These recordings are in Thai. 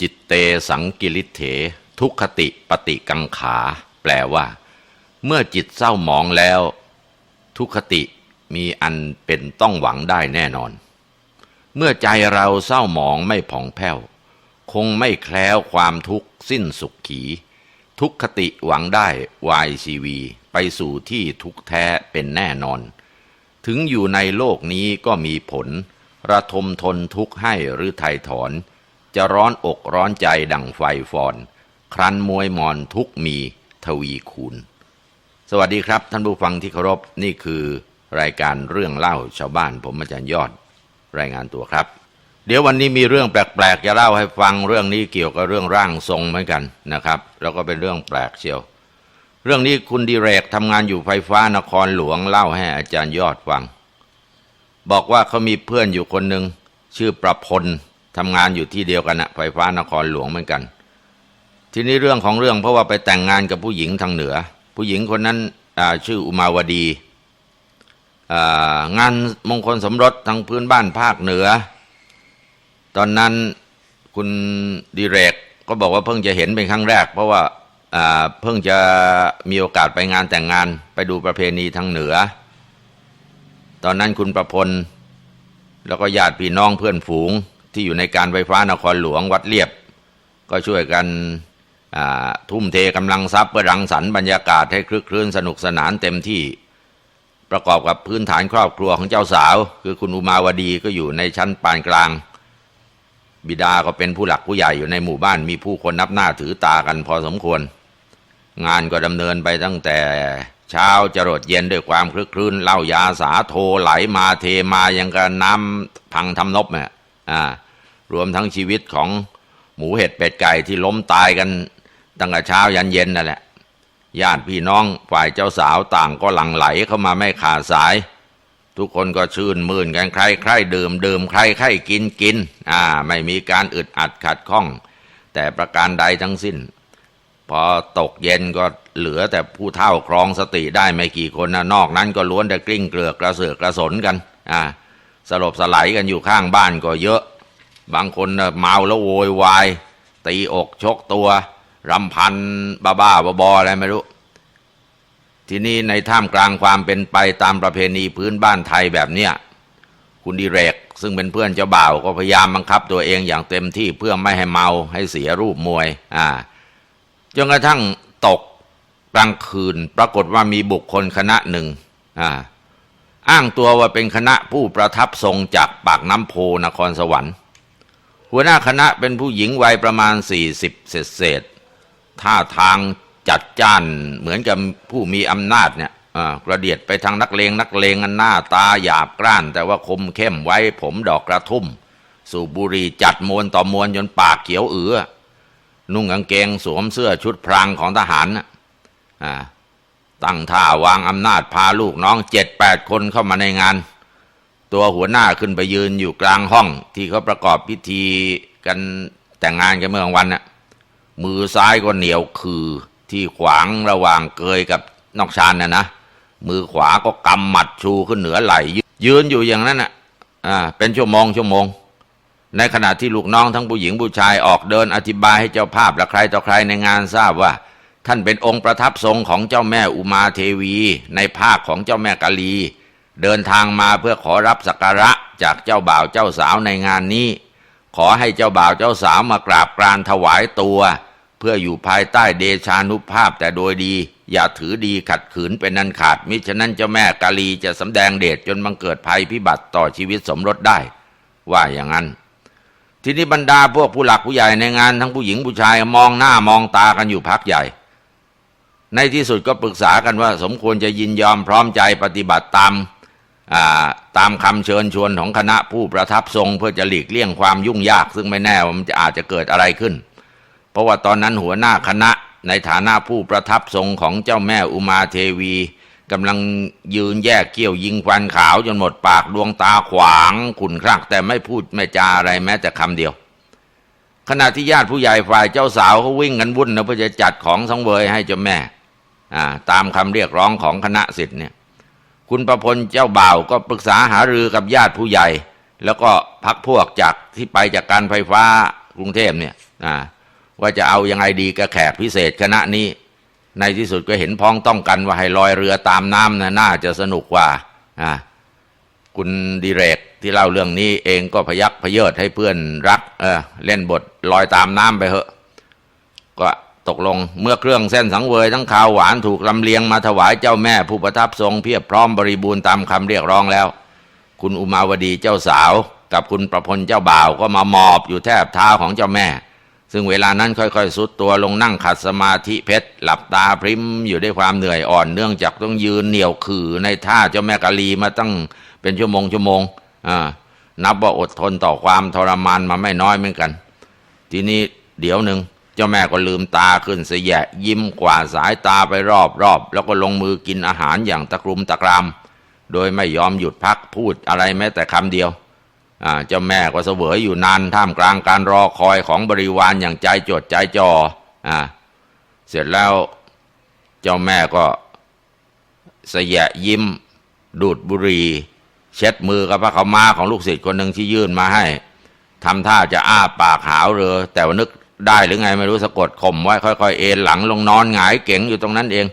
จิตเตสังกิริเถ ทุกขติปฏิกังขา แปลว่า เมื่อจิตเศร้าหมองแล้ว ทุกขติมีอันเป็นต้องหวังได้แน่นอน เมื่อใจเราเศร้าหมองไม่ผ่องแผ้ว คงไม่แคล้วความทุกข์สิ้นสุขขี ทุกขติหวังได้วายชีวี ไปสู่ที่ทุกแท้เป็นแน่นอน ถึงอยู่ในโลกนี้ก็มีผล ระทมทนทุกข์ให้หรือไถ่ถอน จะร้อนอกร้อนใจดังไฟฟอน ครันมวยมอนทุกมีทวีคูณ สวัสดีครับท่านผู้ฟังที่เคารพนี่คือรายการเรื่องเล่าชาวบ้านผมอาจารย์ยอด รายงานตัวครับ เดี๋ยววันนี้มีเรื่องแปลกๆจะเล่าให้ฟังเรื่องนี้เกี่ยวกับเรื่องร่างทรงเหมือนกันนะครับ แล้วก็เป็นเรื่องแปลกเชียว เรื่องนี้คุณดิเรกทำงานอยู่ไฟฟ้านครหลวงเล่าให้อาจารย์ยอดฟัง บอกว่าเขามีเพื่อนอยู่คนหนึ่งชื่อประพล ทำงานอยู่ที่เดียวกันนะไฟฟ้านครหลวงเหมือนกัน ทีนี้เรื่องของเรื่องเพราะว่าไปแต่งงานกับผู้หญิงทางเหนือ ผู้หญิงคนนั้นชื่ออุมาวดีงานมงคลสมรสทางพื้นบ้านภาคเหนือ ตอนนั้นคุณดิเรกก็บอกว่าเพิ่งจะเห็นเป็นครั้งแรก เพราะว่าเพิ่งจะมีโอกาสไปงานแต่งงานไปดูประเพณีทางเหนือ ตอนนั้นคุณประพลแล้วก็ญาติพี่น้องเพื่อนฝูง ที่อยู่ในการไฟฟ้านครหลวงวัดเลียบ ก็ช่วยกันทุ่มเทกำลังทรัพย์เพื่อรังสรรค์บรรยากาศให้คลึกคลื้นสนุกสนานเต็มที่ประกอบกับพื้นฐานครอบครัวของเจ้าสาว คือคุณอุมาวดีก็อยู่ในชั้นปานกลาง บิดาก็เป็นผู้หลักผู้ใหญ่อยู่ในหมู่บ้านมีผู้คนนับหน้าถือตากันพอสมควร งานก็ดำเนินไปตั้งแต่เช้าจรดเย็นด้วยความคลึกคลื้นเล่ายาสาโทไหลมาเทมายังกับน้ำพังทำนบเนี่ย อ่ารวมทั้งชีวิตของหมูเห็ดเป็ดไก่ที่ล้มตายกันตั้งแต่เช้ายันเย็นนั่นแหละญาติพี่น้องฝ่ายเจ้าสาวต่างก็หลั่งไหลเข้ามาไม่ขาดสาย ทุกคนก็ชื่นมื่นกันใครใครดื่มดื่มใครใครกินกินอ่าไม่มีการอึดอัดขัดข้อง แต่ประการใดทั้งสิ้น พอตกเย็นก็เหลือแต่ผู้เฒ่าครองสติได้ไม่กี่คนนะนอกนั้นก็ล้วนแต่กลิ้งเกลือกกระเสือกกระสนกันอ่า สลบสลายกันอยู่ข้างบ้านก็เยอะ บางคนเมาแล้วโวยวาย ตีอกชกตัว รำพันบ้าบ้าบออะไรไม่รู้ ทีนี้ในท่ามกลางความเป็นไปตามประเพณีพื้นบ้านไทยแบบเนี้ยคุณดิเรก ซึ่งเป็นเพื่อนเจ้าบ่าวก็พยายามบังคับตัวเองอย่างเต็มที่เพื่อไม่ให้เมาให้เสียรูปมวย อ่าจนกระทั่งตกกลางคืนปรากฏว่ามีบุคคลคณะหนึ่ง อ่า อ้างตัวว่าเป็นคณะผู้ประทับทรงจากปากน้ำโพนครสวรรค์ หัวหน้าคณะเป็นผู้หญิงวัยประมาณสี่สิบเศษเศษท่าทางจัดจ้านเหมือนกับผู้มีอำนาจเนี่ยกระเดียดไปทางนักเลงนักเลงหน้าตาหยาบกร้าน แต่ว่าคมเข้มไว้ผมดอกกระทุ่ม สูบบุหรี่จัดมวนต่อมวนจนปากเขียวเอือนุ่งกางเกงสวมเสื้อชุดพรางของทหาร ตั้งท่าวางอำนาจพาลูกน้องเจ็ดแปดคนเข้ามาในงาน ตัวหัวหน้าขึ้นไปยืนอยู่กลางห้อง ที่เขาประกอบพิธีกันแต่งงานกันเมื่อวันน่ะมือซ้ายก็เหนียวคือที่ขวางระหว่างเกยกับนอกชานน่ะนะมือขวาก็กำหมัดชูขึ้นเหนือไหลยืนอยู่อย่างนั้นอะอ่าเป็นชั่วโมงชั่วโมง ในขณะที่ลูกน้องทั้งผู้หญิงผู้ชายออกเดินอธิบายให้เจ้าภาพและใครต่อใครในงานทราบว่า ท่านเป็นองค์ประทับทรงของเจ้าแม่อุมาเทวีในภาคของเจ้าแม่กาลี เดินทางมาเพื่อขอรับสักการะจากเจ้าบ่าวเจ้าสาวในงานนี้ ขอให้เจ้าบ่าวเจ้าสาวมากราบกรานถวายตัว เพื่ออยู่ภายใต้เดชานุภาพแต่โดยดี อย่าถือดีขัดขืนเป็นนันขาดมิฉะนั้นเจ้าแม่กาลีจะสำแดงเดชจนบังเกิดภัยพิบัติต่อชีวิตสมรสได้ ว่าอย่างนั้นทีนี้บรรดาพวกผู้หลักผู้ใหญ่ในงานทั้งผู้หญิงผู้ชายมองหน้ามองตากันอยู่พักใหญ่ ในที่สุดก็ปรึกษากันว่า สมควรจะยินยอมพร้อมใจปฏิบัติตามตามคำเชิญชวนของคณะผู้ประทับทรง เพื่อจะหลีกเลี่ยงความยุ่งยาก ซึ่งไม่แน่ว่ามันจะอาจจะเกิดอะไรขึ้น เพราะว่าตอนนั้นหัวหน้าคณะในฐานะผู้ประทับทรงของเจ้าแม่อุมาเทวีกำลังยืนแยกเกี่ยวยิงควันขาวจนหมดปากดวงตาขวางขุนครักแต่ไม่พูดไม่จาอะไรแม้แต่คำเดียว ขณะที่ญาติผู้ใหญ่ฝ่ายเจ้าสาวเขาวิ่งกันวุ่นนะเพื่อจะจัดของสังเวยให้เจ้าแม่ ตามคำเรียกร้องของคณะสิทธิ์เนี่ยคุณประพลเจ้าบ่าวก็ปรึกษาหารือกับญาติผู้ใหญ่ แล้วก็พักพวกจากที่ไปจากการไฟฟ้ากรุงเทพเนี่ยว่าจะเอายังไงดีกับแขกพิเศษคณะนี้ ในที่สุดก็เห็นพ้องต้องกันว่าให้ลอยเรือตามน้ำนะน่าจะสนุกกว่าคุณดีเรกที่เล่าเรื่องนี้เองก็พยักพเยิดให้เพื่อนรักเเล่นบทลอยตามน้ำไปเหอะ ก็ ตกลง เมื่อเครื่องเส้นสังเวยทั้งขาวหวานถูกลำเลียงมาถวายเจ้าแม่ผู้ประทับทรงเพียบพร้อมบริบูรณ์ตามคำเรียกร้องแล้ว คุณอุมาวดีเจ้าสาว กับคุณประพลเจ้าบ่าวก็มาหมอบอยู่แทบเท้าของเจ้าแม่ ซึ่งเวลานั้นค่อยๆ สุดตัวลงนั่งขัดสมาธิเพชรหลับตาพริมอยู่ด้วยความเหนื่อยอ่อนเนื่องจากต้องยืนเหนียวขื่อในท่าเจ้าแม่กาลีมาตั้งเป็นชั่วโมงชั่วโมงอ่านับว่าอดทนต่อความทรมานมาไม่น้อยเหมือนกัน ทีนี้เดี๋ยวหนึ่ง จ้าแม่ก็ลืมตาขึ้นเสียะยิ้มกว่าสายตาไปรอบรอบแล้วก็ลงมือกินอาหารอย่างตะกรุมตะกรามโดยไม่ยอมหยุดพักพูดอะไรแม้แต่คำเดียวเจ้าแม่ก็เสวยอยู่นานท่ามกลางการรอคอยของบริวารอย่างใจจดใจจ่ออ่าเสร็จแล้วเจ้าแม่ก็เสยะยิ้ม ดูดบุหรี่เช็ดมือกับพระเขามาของลูกศิษย์คนหนึ่งที่ยื่นมาให้ทำท่าจะอ้าปากหาวเรือ แต่ว่านึก ได้หรือไงไม่รู้สะกดข่มไว้ค่อยๆเอนหลังลงนอนหงายเก๋งอยู่ตรงนั้นเอง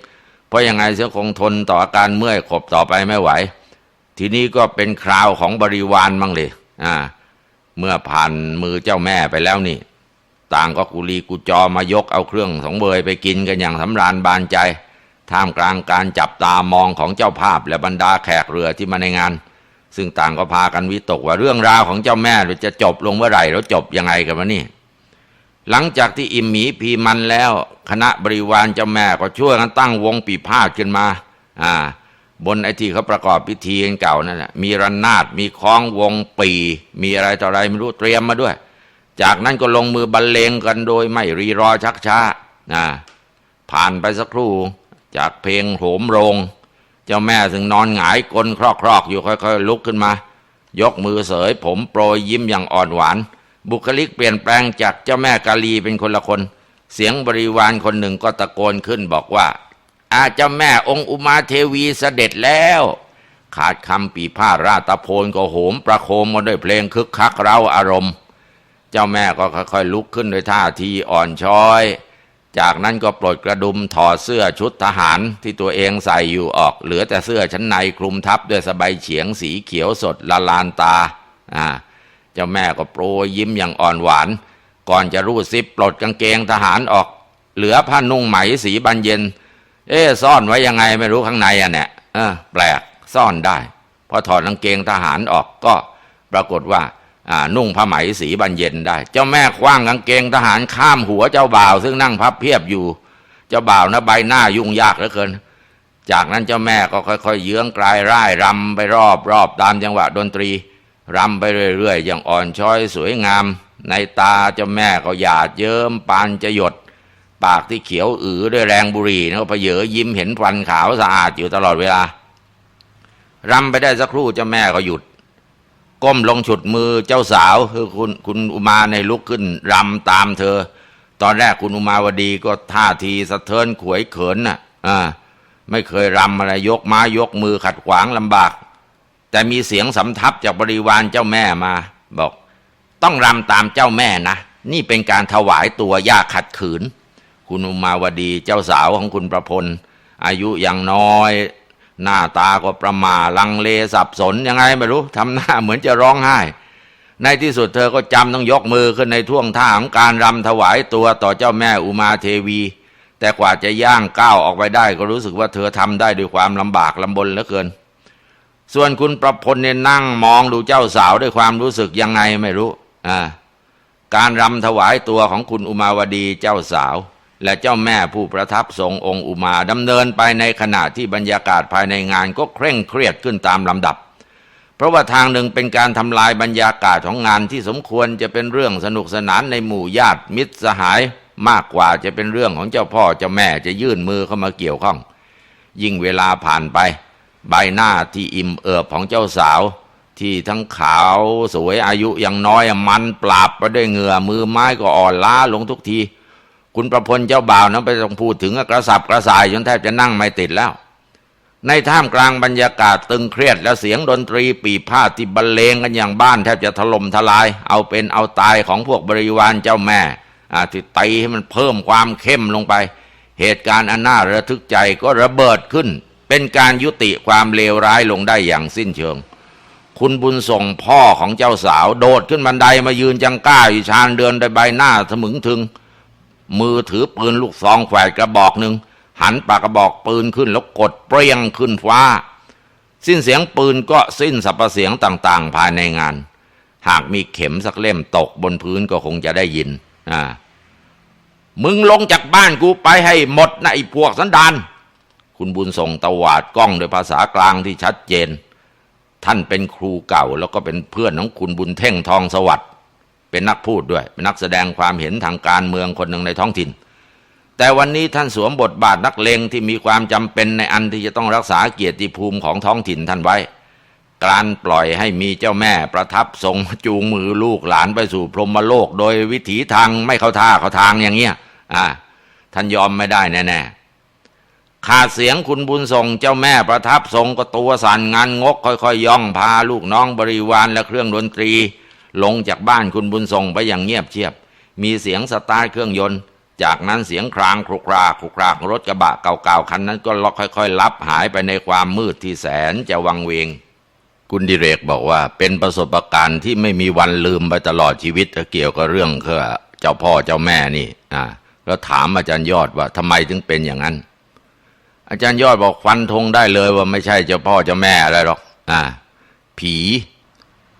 เพราะยังไงเสียคงทนต่ออาการเมื่อยขบต่อไปไม่ไหว ทีนี้ก็เป็นคราวของบริวารบ้างเลยอ่า เมื่อผ่านมือเจ้าแม่ไปแล้วนี่ ต่างก็กุลีกุจอมายกเอาเครื่องสองเบยไปกินกันอย่างสำราญบานใจ ท่ามกลางการจับตามองของเจ้าภาพและบรรดาแขกเรือที่มาในงาน ซึ่งต่างก็พากันวิตกว่าเรื่องราวของเจ้าแม่จะจบลงเมื่อไหร่แล้วจบยังไงกันวะนี่ หลังจากที่อิ่มหมีพีมันแล้ว คณะบริวารเจ้าแม่ก็ช่วยกันตั้งวงปีพาดขึ้นมา อ่า บนไอที่เขาประกอบพิธีกันเก่านั่นแหละมีระนาดมีคล้องวงปี มีอะไรต่ออะไรไม่รู้เตรียมมาด้วย จากนั้นก็ลงมือบรรเลงกันโดยไม่รีรอชักช้านะผ่านไปสักครู่ จากเพลงโหมโรง เจ้าแม่ถึงนอนหงายกลนครอกๆอยู่ค่อยๆลุกขึ้นมา ยกมือเสยผมโปรยยิ้มอย่างอ่อนหวาน บุคลิกเปลี่ยนแปลงจากเจ้าแม่กาลีเป็นคนละคน เสียงบริวารคนหนึ่งก็ตะโกนขึ้นบอกว่า อาเจ้าแม่องค์อุมาเทวีเสด็จแล้ว ขาดคำปีพาราตะโพนก็โหมประโคมมาด้วยเพลงคึกคักเร้าอารมณ์ เจ้าแม่ก็ค่อยๆลุกขึ้นด้วยท่าทีอ่อนช้อย จากนั้นก็ปลดกระดุมถอดเสื้อชุดทหารที่ตัวเองใส่อยู่ออก เหลือแต่เสื้อชั้นในคลุมทับด้วยสบายเฉียงสีเขียวสดละลานตาอ่า จ้าแม่ก็โปรยยิ้มอย่างอ่อนหวาน ก่อนจะรูดซิปปลดกางเกงทหารออก เหลือผ้านุ่งไหมสีบานเย็น เอ๊ซ่อนไว้ยังไงไม่รู้ข้างในอะเนี่ยเออแปลกซ่อนได้ พอถอดกางเกงทหารออกก็ปรากฏว่าอ่านุ่งผ้าไหมสีบานเย็นได้ เจ้าแม่คว้างกางเกงทหารข้ามหัวเจ้าบ่าว ซึ่งนั่งพับเพียบอยู่ เจ้าบ่าวนะใบหน้ายุ่งยากเหลือเกิน จากนั้นเจ้าแม่ก็ค่อยๆเยื้องกลายร่ายรำไปรอบรอบตามจังหวะดนตรี รำไปเรื่อยๆ อย่างอ่อนช้อยสวยงาม ในตาเจ้าแม่ก็หยาดเยิ้มปานจะหยด ปากที่เขียวอือด้วยแรงบุหรี่นะก็เพเยอยิ้มเห็นฟันขาวสะอาดอยู่ตลอดเวลารำไปได้สักครู่เจ้าแม่ก็หยุด ก้มลงฉุดมือเจ้าสาวคือคุณคุณอุมาในลุกขึ้นรำตามเธอ ตอนแรกคุณอุมาวดีก็ท่าทีสะเทินขวยเขินน่ะอ่าไม่เคยรำอะไรยกไม้ยกมือขัดขวางลำบาก แต่มีเสียงสำทับจากบริวารเจ้าแม่มา บอก ต้องรำตามเจ้าแม่นะ นี่เป็นการถวายตัว ยากขัดขืน คุณอุมาวดีเจ้าสาวของคุณประพล อายุยังน้อย หน้าตาก็ประมาลังเลสับสนยังไงไม่รู้ทำหน้าเหมือนจะร้องไห้ ในที่สุดเธอก็จำต้องยกมือขึ้นในท่วงท่าของการรำถวายตัวต่อเจ้าแม่อุมาเทวี แต่กว่าจะย่างก้าวออกไปได้ ก็รู้สึกว่าเธอทำได้ด้วยความลำบากลำบนเหลือเกิน ส่วนคุณประพลเนี่ยนั่งมองดูเจ้าสาวด้วยความรู้สึกยังไงไม่รู้อ่าการรำถวายตัวของคุณอุมาวดีเจ้าสาว และเจ้าแม่ผู้ประทับทรงองค์อุมาดำเนินไปในขณะที่บรรยากาศภายในงานก็เคร่งเครียดขึ้นตามลำดับ เพราะว่าทางหนึ่งเป็นการทำลายบรรยากาศของงานที่สมควรจะเป็นเรื่องสนุกสนานในหมู่ญาติมิตรสหายมากกว่าจะเป็นเรื่องของเจ้าพ่อเจ้าแม่จะยื่นมือเข้ามาเกี่ยวข้อง ยิ่งเวลาผ่านไป ใบหน้าที่อิ่มเอิบของเจ้าสาว ที่ทั้งขาวสวยอายุยังน้อยมันปราบไปด้วยเหงื่อมือไม้ก็อ่อนล้าลงทุกที คุณประพลเจ้าบ่าวนั้นไปต้องพูดถึงกระสับกระส่ายจนแทบจะนั่งไม่ติดแล้ว ในท่ามกลางบรรยากาศตึงเครียดและเสียงดนตรีปีพาดที่บรรเลงกันอย่างบ้านแทบจะถล่มทลาย เอาเป็นเอาตายของพวกบริวารเจ้าแม่ที่ตีให้มันเพิ่มความเข้มลงไป เหตุการณ์อันน่าระทึกใจก็ระเบิดขึ้น เป็นการยุติความเลวร้ายลงได้อย่างสิ้นเชิง คุณบุญส่งพ่อของเจ้าสาว โดดขึ้นบันไดมายืนจังก้าอยู่ชานเดือนด้วยใบหน้าทะมึงถึง มือถือปืนลูกซองแฝดกระบอกหนึ่งหันปากกระบอกปืนขึ้นแล้วกดเปรี้ยงขึ้นฟ้า สิ้นเสียงปืนก็สิ้นสรรพเสียงต่าง ๆ ภายในงาน หากมีเข็มสักเล่มตกบนพื้นก็คงจะได้ยินอ่ามึงลงจากบ้านกูไปให้หมดนะไอ้พวกสันดาน คุณบุญส่งตวาดกล้องด้วยภาษากลางที่ชัดเจน ท่านเป็นครูเก่า แล้วก็เป็นเพื่อนของคุณบุญเท่งทองสวัสดิ์เป็นนักพูดด้วย เป็นนักแสดงความเห็นทางการเมืองคนหนึ่งในท้องถิ่น แต่วันนี้ท่านสวมบทบาทนักเลงที่มีความจำเป็นในอันที่จะต้องรักษาเกียรติภูมิของท้องถิ่นท่านไว้ การปล่อยให้มีเจ้าแม่ประทับทรงจูงมือลูกหลานไปสู่พรหมโลก โดยวิถีทางไม่เข้าท่าเข้าทางอย่างเงี้ยอ่าท่านยอมไม่ได้แน่ๆ ขาดเสียงคุณบุญทรงเจ้าแม่ประทับทรงก็ตัวสั่นงานงก ค่อยๆยย่องพาลูกน้องบริวารและเครื่องดนตรี ลงจากบ้านคุณบุญทรงไปอย่างเงียบเชียบ มีเสียงสตาร์ทเครื่องยนต์ จากนั้นเสียงครางครุกรากครุกรากรถกระบะเก่าๆคันนั้นก็ล็อกค่อย ๆ ลับหายไปในความมืดที่แสนจะวังเวงคุณดิเรกบอกว่าเป็นประสบการณ์ที่ไม่มีวันลืมไปตลอดชีวิตเกี่ยวกับเรื่องเคอเจ้าพ่อเจ้าแม่นี่อ่าแล้วถามอาจารย์ยอดว่าทำไมถึงเป็นอย่างนั้น อาจารย์ยอดบอกฟันธงได้เลยว่าไม่ใช่เจ้าพ่อเจ้าแม่อะไรหรอกอ่าผี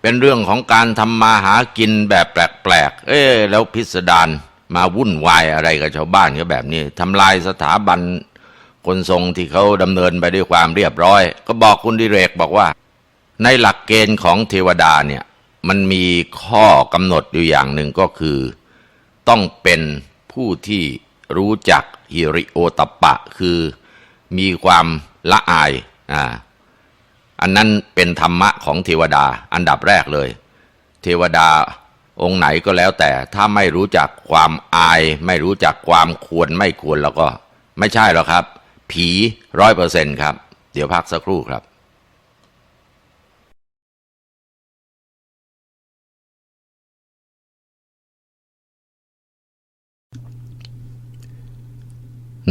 เป็นเรื่องของการทำมาหากินแบบแปลกๆ เอ๊แล้วพิสดารมาวุ่นวายอะไรกับชาวบ้านเขาแบบนี้ทำลายสถาบันคนทรงที่เขาดำเนินไปด้วยความเรียบร้อย ก็บอกคุณดิเรกบอกว่า ในหลักเกณฑ์ของเทวดาเนี่ยมันมีข้อกำหนดอยู่อย่างหนึ่งก็คือ ต้องเป็นผู้ที่รู้จักฮิริโอตปปะ คือ มีความละอายอ่าอันนั้นเป็นธรรมะของเทวดาอันดับแรกเลย เทวดาองค์ไหนก็แล้วแต่ถ้าไม่รู้จักความอาย ไม่รู้จักความควรไม่ควรแล้วก็ ไม่ใช่หรอกครับ ผีร้อยเปอร์เซ็นครับ เดี๋ยวพักสักครู่ครับ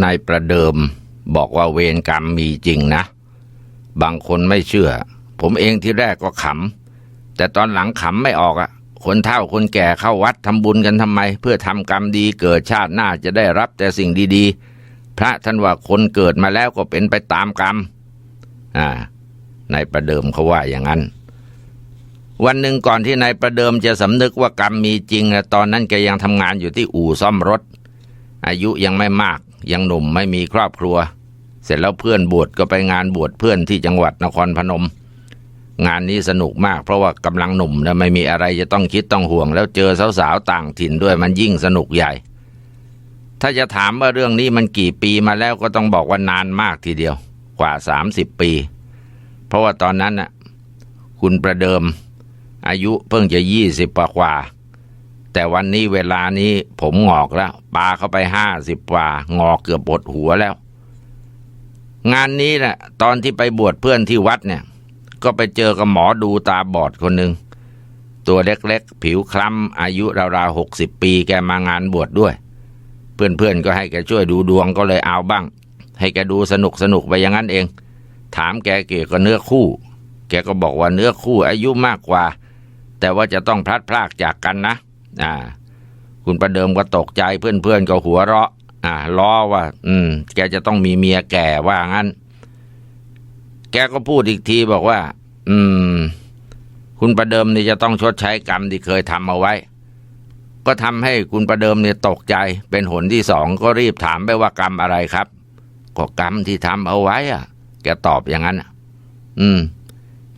นายประเดิม บอกว่าเวรกรรมมีจริงนะ บางคนไม่เชื่อ ผมเองที่แรกก็ขำ แต่ตอนหลังขำไม่ออกอะ่ะ คนเฒ่าคนแก่เข้าวัดทำบุญกันทำไม เพื่อทำกรรมดีเกิดชาติหน้าจะได้รับแต่สิ่งดีๆ พระท่านว่าคนเกิดมาแล้วก็เป็นไปตามกรรม อ่านายประเดิมเขาว่าอย่างนั้น วันหนึ่งก่อนที่นายประเดิมจะสำนึกว่ากรรมมีจริงอะตอนนั้นแกยังทำงานอยู่ที่อู่ซ่อมรถ อายุยังไม่มากยังหนุ่มไม่มีครอบครัว เสร็จแล้วเพื่อนบวชก็ไปงานบวชเพื่อนที่จังหวัดนครพนม งานนี้สนุกมากเพราะว่ากำลังหนุ่มและไม่มีอะไรจะต้องคิดต้องห่วง แล้วเจอสาวๆต่างถิ่นด้วยมันยิ่งสนุกใหญ่ ถ้าจะถามว่าเรื่องนี้มันกี่ปีมาแล้วก็ต้องบอกว่านานมากทีเดียว กว่าสามสิบปี เพราะว่าตอนนั้นน่ะคุณประเดิมอายุเพิ่งจะยี่สิบกว่า แต่วันนี้เวลานี้ผมงอกแล้ว ปาเข้าไปห้าสิบกว่า งอกเกือบปวดหัวแล้ว งานนี้แหละตอนที่ไปบวชเพื่อนที่วัดเนี่ย ก็ไปเจอกับหมอดูตาบอดคนหนึ่งตัวเล็กๆ ผิวคล้ำอายุราวๆหกสิบปีแกมางานบวชดด้วย เพื่อนๆก็ให้แกช่วยดูดวงก็เลยเอาบ้าง ให้แกดูสนุกสนุกไปอย่างนั้นเอง ถามแกเกี่ยวกับเนื้อคู่ แกก็บอกว่าเนื้อคู่อายุมากกว่า แต่ว่าจะต้องพลัดพรากจากกันนะ อ่า คุณประเดิมก็ตกใจเพื่อนๆก็หัวเราะ อ่าล้อว่า อืม แกจะต้องมีเมียแก่ว่างั้น แกก็พูดอีกทีบอกว่า อืม คุณประเดิมนี่จะต้องชดใช้กรรมที่เคยทำเอาไว้ ก็ทำให้คุณประเดิมเนี่ยตกใจ เป็นหนที่สองก็รีบถามไปว่ากรรมอะไรครับ ก็กรรมที่ทำเอาไว้ อะ แกตอบอย่างนั้นอะอืม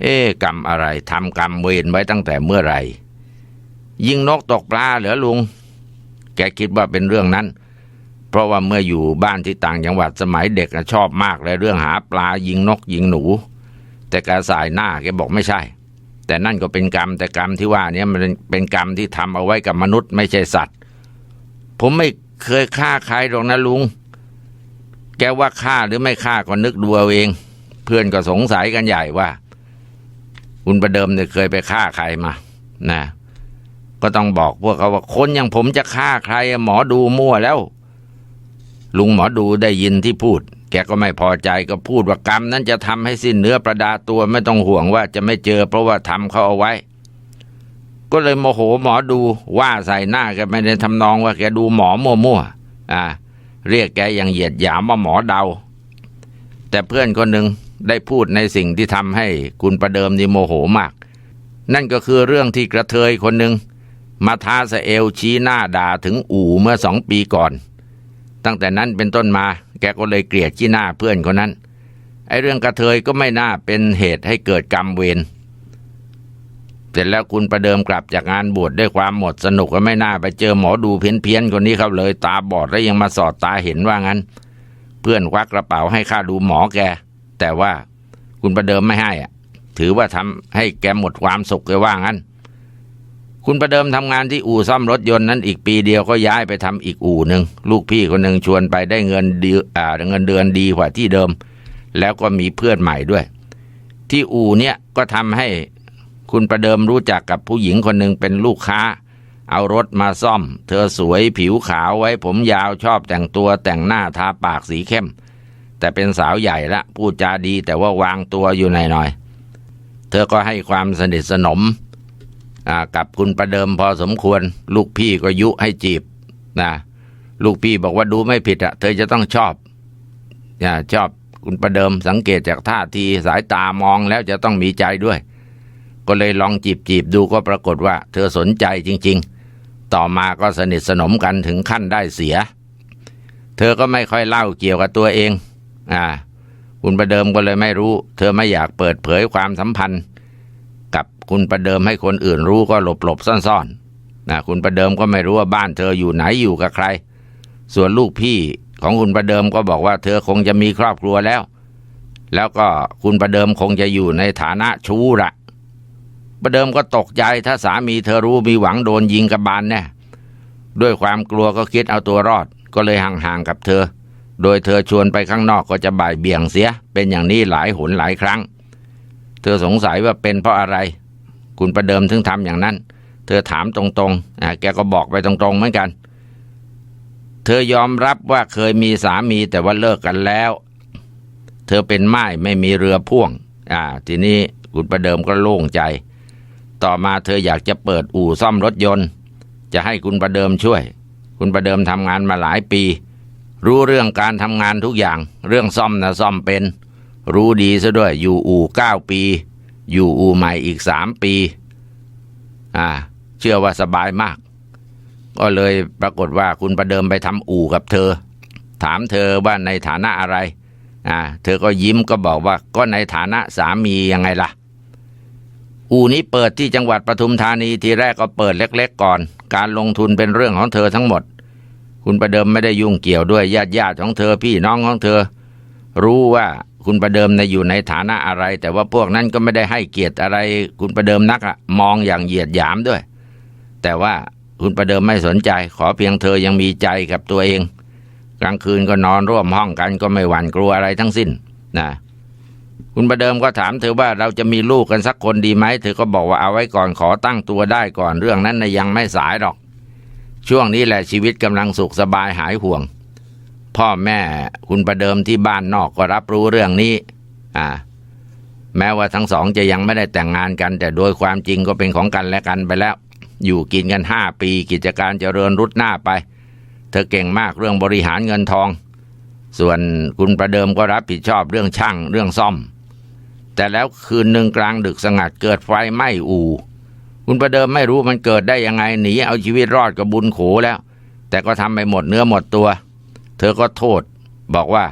เอ๊ะกรรมอะไรทำกรรมเวรไว้ตั้งแต่เมื่อไหร่ยิงนกตกปลาเหรอลุง แกคิดว่าเป็นเรื่องนั้น เพราะว่าเมื่ออยู่บ้านที่ต่างจังหวัดสมัยเด็กชอบมากเลยเรื่องหาปลายิงนกยิงหนู แต่แกสายหน้าแกบอกไม่ใช่ แต่นั่นก็เป็นกรรมแต่กรรมที่ว่าเนี้มันเป็นกรรมที่ทำเอาไว้กับมนุษย์ไม่ใช่สัตว์ ผมไม่เคยฆ่าใครหรอกนะลุง แกว่าฆ่าหรือไม่ฆ่าก็นึกดูเอาเองผพื่อนก็สงสัยกันใหญ่ว่า คุณประเดิมเนี่ยเคยไปฆ่าใครมานะก็ต้องบอกพวกเขาว่าคนอย่างผมจะฆ่าใครหมอดูมั่วแล้ว ลุงหมอดูได้ยินที่พูด แกก็ไม่พอใจก็พูดว่ากรรมนั้นจะทำให้สิ้นเนื้อประดาตัวไม่ต้องห่วงว่าจะไม่เจอเพราะว่าทำเขาเอาไว้ ก็เลยโมโหหมอดูว่าใส่หน้าแกไม่ได้ทำนองว่าแกดูหมอมั่วๆอ่า เรียกแกอย่างเหยียดหยามว่าหมอเดา แต่เพื่อนคนหนึ่งได้พูดในสิ่งที่ทำให้คุณประเดิมนี่โมโหมาก นั่นก็คือเรื่องที่กระเทยคนหนึ่งมาท้าสเอลชี้หน้าด่าถึงอู่เมื่อสองปีก่อน ตั้งแต่นั้นเป็นต้นมา แกก็เลยเกลียดชี้หน้าเพื่อนคนนั้น ไอ้เรื่องกระเทยก็ไม่น่าเป็นเหตุให้เกิดกรรมเวรเสร็จแล้วคุณประเดิมกลับจากงานบวชด้วยความหมดสนุกก็ไม่น่าไปเจอหมอดูเพี้ยนๆคนนี้เขาเลยตาบอดแล้วยังมาสอดตาเห็นว่างั้น เพื่อนควักกระเป๋าให้ค่าดูหมอแก แต่ว่าคุณประเดิมไม่ให้อะถือว่าทำให้แกหมดความสุขเลยว่างั้น คุณประเดิมทำงานที่อู่ซ่อมรถยนต์นั้นอีกปีเดียวก็ย้ายไปทำอีกอู่หนึ่งลูกพี่คนหนึ่งชวนไปได้เงินดีอ่าเงินเดือนดีกว่าที่เดิม แล้วก็มีเพื่อนใหม่ด้วย ที่อู่เนี่ยก็ทำให้คุณประเดิมรู้จักกับผู้หญิงคนหนึ่งเป็นลูกค้า เอารถมาซ่อม เธอสวยผิวขาวไว้ผมยาวชอบแต่งตัวแต่งหน้าทาปากสีเข้ม แต่เป็นสาวใหญ่ละพูดจาดีแต่ว่าวางตัวอยู่หน่อยๆเธอก็ให้ความสนิทสนม กับคุณประเดิมพอสมควร ลูกพี่ก็ยุให้จีบนะลูกพี่บอกว่าดูไม่ผิดอะเธอจะต้องชอบอ่าชอบคุณประเดิมสังเกตจากท่าทีสายตามองแล้วจะต้องมีใจด้วย ก็เลยลองจีบจีบดูก็ปรากฏว่า เธอสนใจจริง ๆ ต่อมาก็สนิทสนมกันถึงขั้นได้เสีย เธอก็ไม่ค่อยเล่าเกี่ยวกับตัวเองอ่าคุณประเดิมก็เลยไม่รู้ เธอไม่อยากเปิดเผยความสัมพันธ์ คุณประเดิมให้คนอื่นรู้ก็หลบหลบซ่อนๆนะคุณประเดิมก็ไม่รู้ว่าบ้านเธออยู่ไหนอยู่กับใคร ส่วนลูกพี่ของคุณประเดิมก็บอกว่าเธอคงจะมีครอบครัวแล้ว แล้วก็คุณประเดิมคงจะอยู่ในฐานะชู้ละประเดิมก็ตกใจถ้าสามีเธอรู้มีหวังโดนยิงกระบาลแน่ด้วยความกลัวก็คิดเอาตัวรอดก็เลยห่างๆกับเธอ โดยเธอชวนไปข้างนอกก็จะบ่ายเบี่ยงเสีย เป็นอย่างนี้หลายหนหลายครั้ง เธอสงสัยว่าเป็นเพราะอะไร คุณประเดิมถึงทำอย่างนั้น เธอถามตรงๆอะแกก็บอกไปตรงๆเหมือนกัน เธอยอมรับว่าเคยมีสามีแต่ว่าเลิกกันแล้ว เธอเป็นไม้ไม่มีเรือพ่วง อ่า ทีนี้คุณประเดิมก็โล่งใจ ต่อมาเธออยากจะเปิดอู่ซ่อมรถยนต์ จะให้คุณประเดิมช่วย คุณประเดิมทำงานมาหลายปี รู้เรื่องการทำงานทุกอย่าง เรื่องซ่อมนะซ่อมเป็น รู้ดีซะด้วยอยู่อู่เก้าปี อยู่อู่ใหม่อีกสามปี อ่า เชื่อว่าสบายมาก ก็เลยปรากฏว่าคุณประเดิมไปทำอู่กับเธอ ถามเธอว่าในฐานะอะไร อ่า เธอก็ยิ้มก็บอกว่าก็ในฐานะสามียังไงล่ะ อู่นี้เปิดที่จังหวัดปทุมธานีทีแรกก็เปิดเล็ก ๆ ก่อน การลงทุนเป็นเรื่องของเธอทั้งหมด คุณประเดิมไม่ได้ยุ่งเกี่ยวด้วยญาติญาติๆของเธอพี่น้องของเธอ รู้ว่า คุณประเดิมในอยู่ในฐานะอะไร แต่ว่าพวกนั้นก็ไม่ได้ให้เกียรติอะไร คุณประเดิมนักอะมองอย่างเหยียดหยามด้วย แต่ว่าคุณประเดิมไม่สนใจ ขอเพียงเธอยังมีใจกับตัวเอง กลางคืนก็นอนร่วมห้องกันก็ไม่หวั่นกลัวอะไรทั้งสิ้นนะคุณประเดิมก็ถามเธอว่าเราจะมีลูกกันสักคนดีไหมเธอก็บอกว่าเอาไว้ก่อนขอตั้งตัวได้ก่อนเรื่องนั้นนะยังไม่สายหรอก ช่วงนี้แหละชีวิตกำลังสุขสบายหายห่วง พ่อแม่คุณประเดิมที่บ้านนอกก็รับรู้เรื่องนี้ อ่า แม้ว่าทั้งสองจะยังไม่ได้แต่งงานกัน แต่โดยความจริงก็เป็นของกันและกันไปแล้ว อยู่กินกันห้าปีกิจการเจริญรุดหน้าไป เธอเก่งมากเรื่องบริหารเงินทอง ส่วนคุณประเดิมก็รับผิดชอบเรื่องช่างเรื่องซ่อม แต่แล้วคืนหนึ่งกลางดึกสงัดเกิดไฟไหม้อู่คุณประเดิมไม่รู้มันเกิดได้ยังไงหนีเอาชีวิตรอดกับบุญโขแล้ว แต่ก็ทำไปหมดเนื้อหมดตัว เธอก็โทษ บอกว่า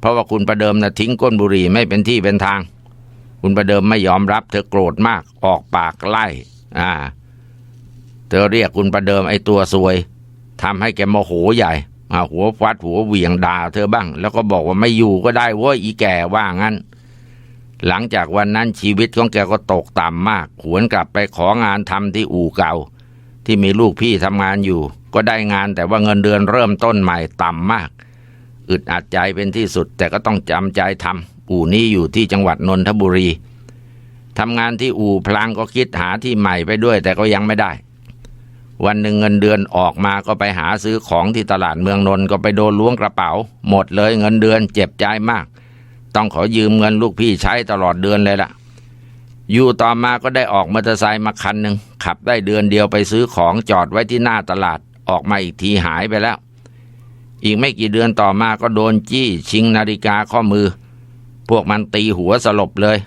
เพราะว่าคุณประเดิมนะทิ้งก้นบุหรี่ไม่เป็นที่เป็นทาง คุณประเดิมไม่ยอมรับ เธอโกรธมากออกปากไล่ อ่า เธอเรียกคุณประเดิมไอ้ตัวซวยทำให้แกโมโหใหญ่อาหัวฟัดหัวเหวี่ยงด่าเธอบ้าง แล้วก็บอกว่าไม่อยู่ก็ได้เว้ยอีแก่ว่างั้น หลังจากวันนั้นชีวิตของแกก็ตกต่ำมาก หวนกลับไปของานทำที่อู่เก่า ที่มีลูกพี่ทำงานอยู่ ก็ได้งานแต่ว่าเงินเดือนเริ่มต้นใหม่ต่ำมาก อึดอัดใจเป็นที่สุดแต่ก็ต้องจำใจทำอู่นี้อยู่ที่จังหวัดนนทบุรีทำงานที่อู่พลางก็คิดหาที่ใหม่ไปด้วย แต่ก็ยังไม่ได้ วันหนึ่งเงินเดือนออกมาก็ไปหาซื้อของที่ตลาดเมืองนนท์ก็ไปโดนล้วงกระเป๋า หมดเลยเงินเดือนเจ็บใจมาก ต้องขอยืมเงินลูกพี่ใช้ตลอดเดือนเลยล่ะอยู่ต่อมาก็ได้ออกมอเตอร์ไซค์มาคันหนึ่งขับได้เดือนเดียวไปซื้อของจอดไว้ที่หน้าตลาด ออกมาอีกทีหายไปแล้ว อีกไม่กี่เดือนต่อมาก็โดนจี้ชิงนาฬิกาข้อมือ พวกมันตีหัวสลบเลย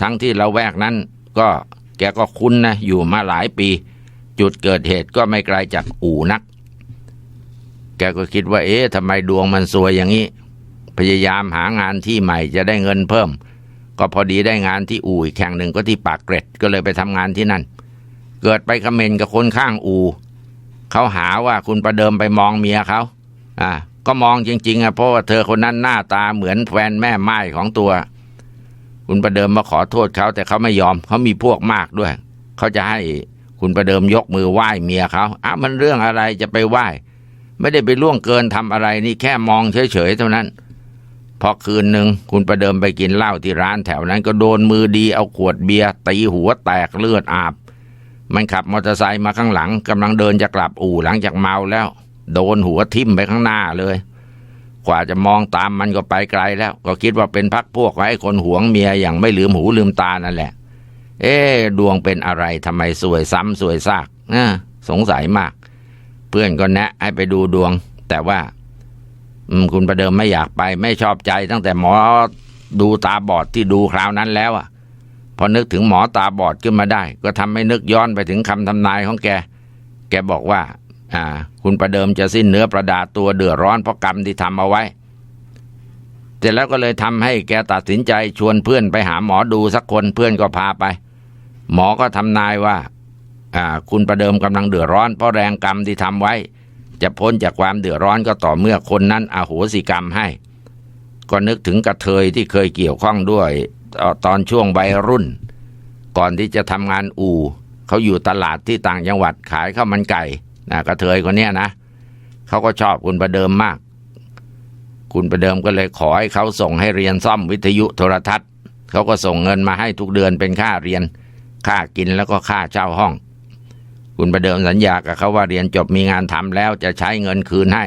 ทั้งที่เราแวกนั้นก็แกก็คุ้นนะอยู่มาหลายปี จุดเกิดเหตุก็ไม่ไกลจากอู่นัก แกก็คิดว่าเอ๊ะทำไมดวงมันซวยอย่างนี้ พยายามหางานที่ใหม่จะได้เงินเพิ่ม ก็พอดีได้งานที่อู่อีกแห่งหนึ่งก็ที่ปากเกร็ดก็เลยไปทำงานที่นั่น เกิดไปคอมเมนต์กับคนข้างอู่ เขาหาว่าคุณประเดิมไปมองเมียเขาอ่าก็มองจริง ๆอะเพราะว่าเธอคนนั้นหน้าตาเหมือนแฟนแม่ไม้ของตัว คุณประเดิมมาขอโทษเขาแต่เขาไม่ยอมเขามีพวกมากด้วย เขาจะให้คุณประเดิมยกมือไหว้เมียเขาอะมันเรื่องอะไรจะไปไหว้ ไม่ได้ไปล่วงเกินทำอะไรนี่แค่มองเฉยๆเท่านั้น พอคืนหนึ่งคุณประเดิมไปกินเหล้าที่ร้านแถวนั้น ก็โดนมือดีเอาขวดเบียร์ตีหัวแตกเลือดอาบ มันขับมอเตอร์ไซค์มาข้างหลังกำลังเดินจะกลับอู่หลังจากเมาแล้ว โดนหัวทิ่มไปข้างหน้าเลย กว่าจะมองตามมันก็ไปไกลแล้ว ก็คิดว่าเป็นพักพวกไว้คนหวงเมียอย่างไม่ลืมหูลืมตานั่นแหละ เอ๊ดวงเป็นอะไรทำไมสวยซ้ำสวยซากนะสงสัยมาก เพื่อนก็แนะให้ไปดูดวง แต่ว่าคุณประเดิมไม่อยากไปไม่ชอบใจตั้งแต่หมอดูตาบอดที่ดูคราวนั้นแล้วอะ พอนึกถึงหมอตาบอดขึ้นมาได้ ก็ทำให้นึกย้อนไปถึงคำทำนายของแก แกบอกว่า อ่า คุณประเดิมจะสิ้นเนื้อประดาตัวเดือดร้อนเพราะกรรมที่ทำเอาไว้ เสร็จแล้วก็เลยทำให้แกตัดสินใจชวนเพื่อนไปหาหมอดูสักคนเพื่อนก็พาไป หมอก็ทำนายว่า อ่า คุณประเดิมกำลังเดือดร้อนเพราะแรงกรรมที่ทำไว้ จะพ้นจากความเดือดร้อนก็ต่อเมื่อคนนั้นอาโหสิกรรมให้ก็นึกถึงกระเทยที่เคยเกี่ยวข้องด้วย ตอนช่วงวัยรุ่น ก่อนที่จะทำงานอู่เขาอยู่ตลาดที่ต่างจังหวัดขายข้าวมันไก่นะกระเทยคนเนี้ยนะเขาก็ชอบคุณประเดิมมาก คุณประเดิมก็เลยขอให้เขาส่งให้เรียนซ่อมวิทยุโทรทัศน์เขาก็ส่งเงินมาให้ทุกเดือนเป็นค่าเรียน ค่ากินแล้วก็ค่าเช่าห้อง คุณประเดิมสัญญากับเขาว่าเรียนจบมีงานทำแล้วจะใช้เงินคืนให้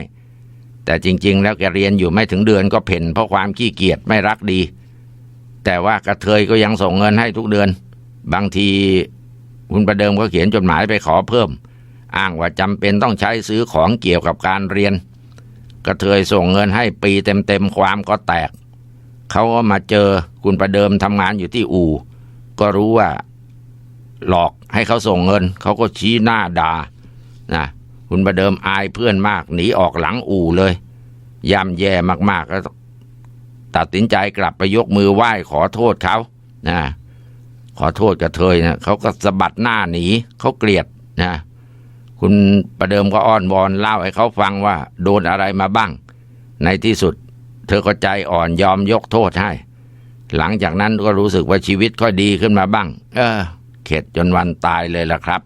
แต่จริง ๆ แล้วแกเรียนอยู่ไม่ถึงเดือนก็เพ่นเพราะความขี้เกียจไม่รักดี แต่ว่ากระเทยก็ยังส่งเงินให้ทุกเดือน บางทีคุณประเดิมก็เขียนจดหมายไปขอเพิ่ม อ้างว่าจำเป็นต้องใช้ซื้อของเกี่ยวกับการเรียน กระเทยส่งเงินให้ปีเต็มๆความก็แตก เขาก็มาเจอคุณประเดิมทำงานอยู่ที่อู่ ก็รู้ว่าหลอกให้เขาส่งเงิน เขาก็ชี้หน้าด่านะคุณประเดิมอายเพื่อนมากหนีออกหลังอู่เลยย่ำแย่มากๆแล้ว ตัดสินใจกลับไปยกมือไหว้ขอโทษเขานะขอโทษกระเทยนะเขาก็สะบัดหน้าหนีเขาเกลียดนะคุณประเดิมก็อ้อนวอนเล่าให้เขาฟังว่า โดนอะไรมาบ้าง ในที่สุด เธอก็ใจอ่อนยอมยกโทษให้ หลังจากนั้นก็รู้สึกว่าชีวิตค่อยดีขึ้นมาบ้าง เออ เข็ดจนวันตายเลยล่ะครับ